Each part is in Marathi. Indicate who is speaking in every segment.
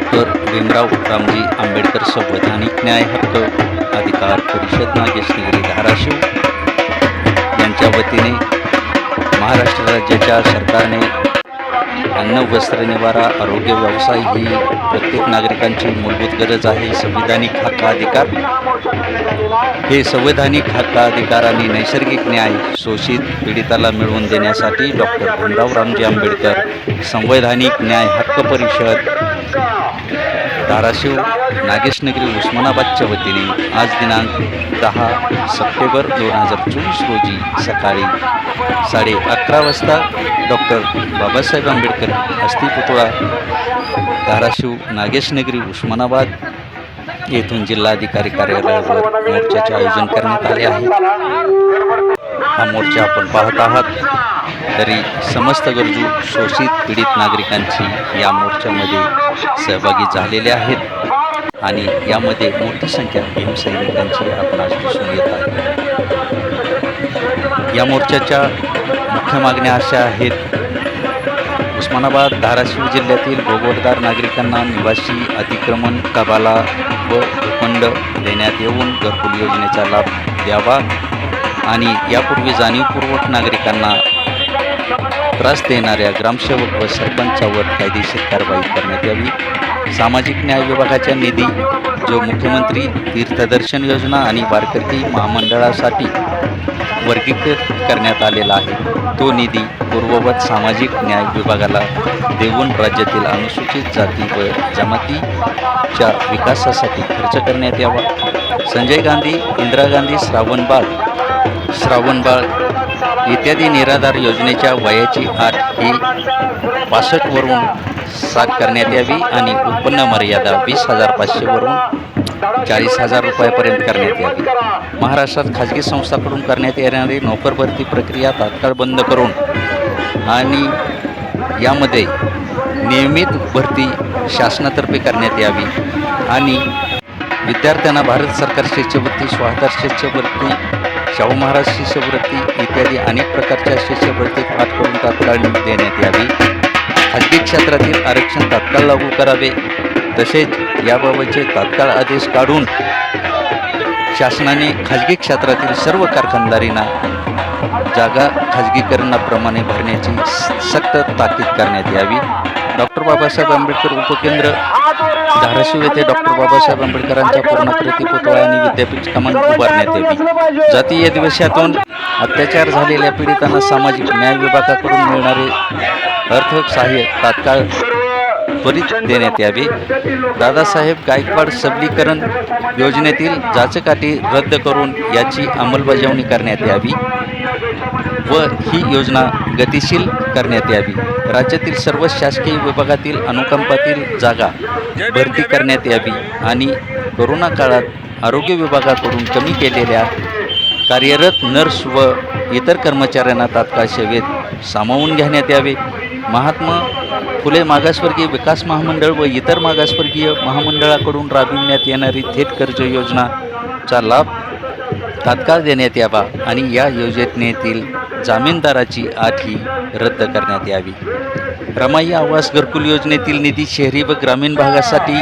Speaker 1: डॉक्टर भीमराव रामजी आंबेडकर संवैधानिक न्याय हक्क अधिकार परिषद नागेशनगरी धाराशिव यांच्या वतीने महाराष्ट्र राज्याच्या सरकारने अन्न वस्त्र निवारा आरोग्य व्यवसाय ही प्रत्येक नागरिकांची मूलभूत गरज आहे. संविधानिक हक्क अधिकार. हे संवैधानिक हक्क अधिकार आणि नैसर्गिक न्याय शोषित पीडिताला मिळवून देण्यासाठी डॉक्टर भीमराव रामजी आंबेडकर संवैधानिक न्याय हक्क परिषद धाराशिव नागेशनगरी उस्मानाबादच्या वतीने आज दिनांक दहा सप्टेंबर दोन हजार चोवीस रोजी सकाळी साडे अकरा वाजता डॉक्टर बाबासाहेब आंबेडकर अस्थिपुतळा धाराशिव नागेशनगरी उस्मानाबाद येथून जिल्हाधिकारी कार्यालयावर मोर्चाचे आयोजन करण्यात आले आहे. हा मोर्चा आपण पाहत आहात. तरी समस्त गरजू शोषित पीडित नागरिकांची या मोर्चामध्ये सहभागी झालेले आहेत. आणि यामध्ये मोठी संख्या भीमसैनिकांची आपणास दिसून येत आहे. या मोर्चाच्या मुख्य मागण्या अशा आहेत. उस्मानाबाद धाराशिव जिल्ह्यातील भोगवटदार नागरिकांना निवासी अतिक्रमण कबाला व भूखंड देण्यात येऊन घरकुल योजनेचा लाभ द्यावा. आणि यापूर्वी जाणीवपूर्वक नागरिकांना त्रास देणाऱ्या ग्रामसेवक व सरपंचावर कायदेशीर कारवाई करण्यात यावी. सामाजिक न्याय विभागाच्या निधी जो मुख्यमंत्री तीर्थदर्शन योजना आणि वारकरी महामंडळासाठी वर्गीकृत करण्यात आलेला आहे तो निधी पूर्ववत सामाजिक न्याय विभागाला देऊन राज्यातील अनुसूचित जाती व जमातीच्या विकासासाठी खर्च करण्यात यावा. संजय गांधी इंदिरा गांधी श्रावणबाळ श्रावणबाळ इत्यादी निराधार योजनेच्या वयाची आठ ही पासष्टवरून सात करण्यात यावी आणि उत्पन्न मर्यादा वीस हजार पाचशेवरून चाळीस हजार रुपयापर्यंत करण्यात यावी. महाराष्ट्रात खाजगी संस्थाकडून करण्यात येणारी नोकर भरती प्रक्रिया तात्काळ बंद करून आणि यामध्ये नियमित भरती शासनातर्फे करण्यात यावी आणि विद्यार्थ्यांना भारत सरकार शिष्यवृत्ती स्वाधार शिष्यवृत्ती शाहू महाराज शिष्यवृत्ती इत्यादी अनेक प्रकारच्या शिष्यवृत्ती पाठ करून तात्काळ देण्यात यावी. खाजगी क्षेत्रातील आरक्षण तात्काळ लागू करावे. तसेच याबाबतचे तात्काळ आदेश काढून शासनाने खाजगी क्षेत्रातील सर्व कारखानदारींना जागा खाजगीकरणाप्रमाणे भरण्याची सक्त ताकीद करण्यात यावी. डॉक्टर बाबासाहेब आंबेडकर उपकेंद्र धाराशिव येथे डॉक्टर बाबासाहेब आंबेडकरांच्या पूर्णाकृती पुतळा आणि विद्यापीठ कमान उभारण्यात यावी जातीय दिवसातून अत्याचार झालेल्या पीडितांना सामाजिक न्याय विभागाकडून मिळणारे आर्थिक सहाय्य तात्काळ त्वरित देण्यात यावे. दादासाहेब गायकवाड सबलीकरण योजनेतील जाचकाठी रद्द करून याची अंमलबजावणी करण्यात यावी. व ही योजना गतिशील करण्यात यावी. राज्यातील सर्व शासकीय विभागातील अनुकंपातील जागा भरती करण्यात यावी आणि कोरोना काळात आरोग्य विभागाकडून कमी केलेल्या कार्यरत नर्स व इतर कर्मचाऱ्यांना तात्काळ सेवेत सामावून घेण्यात यावे. महात्मा फुले मागासवर्गीय विकास महामंडळ व इतर मागासवर्गीय महामंडळाकडून राबविण्यात येणारी थेट कर्ज योजनाचा लाभ तात्काळ देण्यात यावा आणि या योजनेतील जामीनदाराची अट रद्द करण्यात यावी. रमाई आवास घरकुल योजनेतील निधी शहरी व ग्रामीण भागासाठी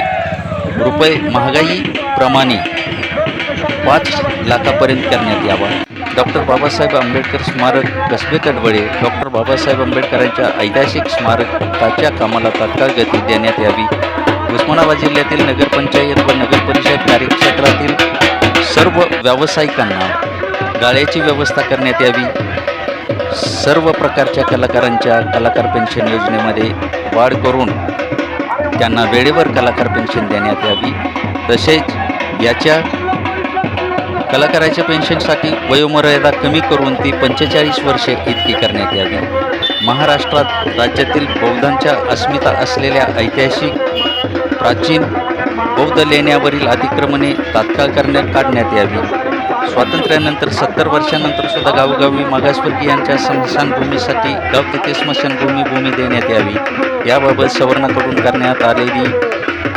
Speaker 1: रुपये महागाईप्रमाणे पाच लाखापर्यंत करण्यात यावा. डॉक्टर बाबासाहेब आंबेडकर स्मारक कसबे कडवळे डॉक्टर बाबासाहेब आंबेडकरांच्या ऐतिहासिक स्मारकाच्या कामाला तात्काळ गती देण्यात यावी. उस्मानाबाद जिल्ह्यातील नगरपंचायत व नगरपरिषद कार्यक्षेत्रातील सर्व व्यावसायिकांना गाळ्याची व्यवस्था करण्यात यावी. सर्व प्रकारच्या कलाकारांच्या कलाकार पेन्शन योजनेमध्ये वाढ करून त्यांना वेळेवर कलाकार पेन्शन देण्यात यावी. तसेच याच्या कलाकाराच्या पेन्शनसाठी वयोमर्यादा कमी करून ती पंचेचाळीस वर्षे इतकी करण्यात यावी. महाराष्ट्रात राज्यातील बौद्धांच्या अस्मिता असलेल्या ऐतिहासिक प्राचीन बौद्ध लेण्यावरील अतिक्रमणे तात्काळ करण्यात काढण्यात यावी. स्वातंत्र्यानंतर सत्तर वर्षानंतर सुद्धा गावोगावी मागासवर्गीयांच्या स्मशानभूमीसाठी गाव तिथे स्मशानभूमी भूमी देण्यात यावी. याबाबत सवर्णाकडून करण्यात आलेली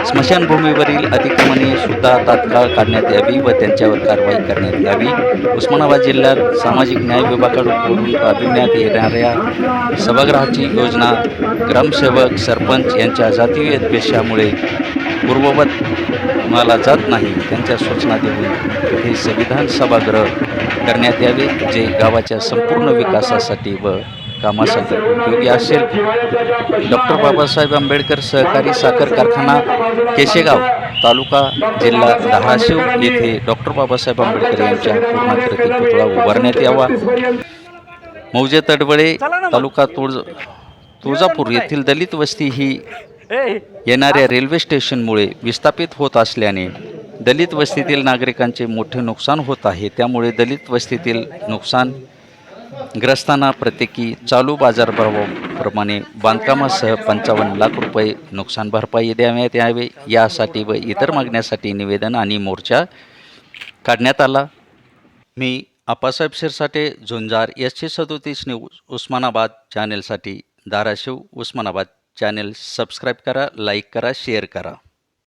Speaker 1: स्मशानभूमीवरील अतिक्रमणे सुद्धा तात्काळ काढण्यात यावी व त्यांच्यावर कारवाई करण्यात यावी. उस्मानाबाद जिल्ह्यात सामाजिक न्याय विभागाकडून राबविण्यात येणाऱ्या सभागृहाची योजना ग्रामसेवक सरपंच यांच्या जातीय द्वेषामुळे पूर्ववत मला जात नाही त्यांच्या सूचना देऊन हे संविधान सभागृह करण्यात यावे जे गावाच्या संपूर्ण विकासासाठी व कामासाठी. उपयोगी असेल. डॉक्टर बाबासाहेब आंबेडकर सहकारी साखर कारखाना केशेगाव तालुका जिल्हा धाराशिव येथे डॉक्टर बाबासाहेब आंबेडकर यांच्या पूर्णाकृती पुतळा उभारण्यात यावा. मौजे तडवळे तालुका तुळज तुळजापूर येथील दलित वस्ती ही येणाऱ्या रेल्वे स्टेशनमुळे विस्थापित होत असल्याने दलित वस्तीतील नागरिकांचे मोठे नुकसान होत आहे. त्यामुळे दलित वस्तीतील नुकसान ग्रस्तांना प्रत्येकी चालू बाजारभावाप्रमाणे बांधकामासह पंचावन्न लाख रुपये नुकसान भरपाई द्याव्यात यावे यासाठी व इतर मागण्यासाठी निवेदन आणि मोर्चा काढण्यात आला. मी आप्पासाहेब शिरसाटे झुंजार एस सी सदोतीस न्यूज उस्मानाबाद चॅनेलसाठी धाराशिव उस्मानाबाद चॅनेल सबस्क्राईब करा लाईक करा शेअर करा.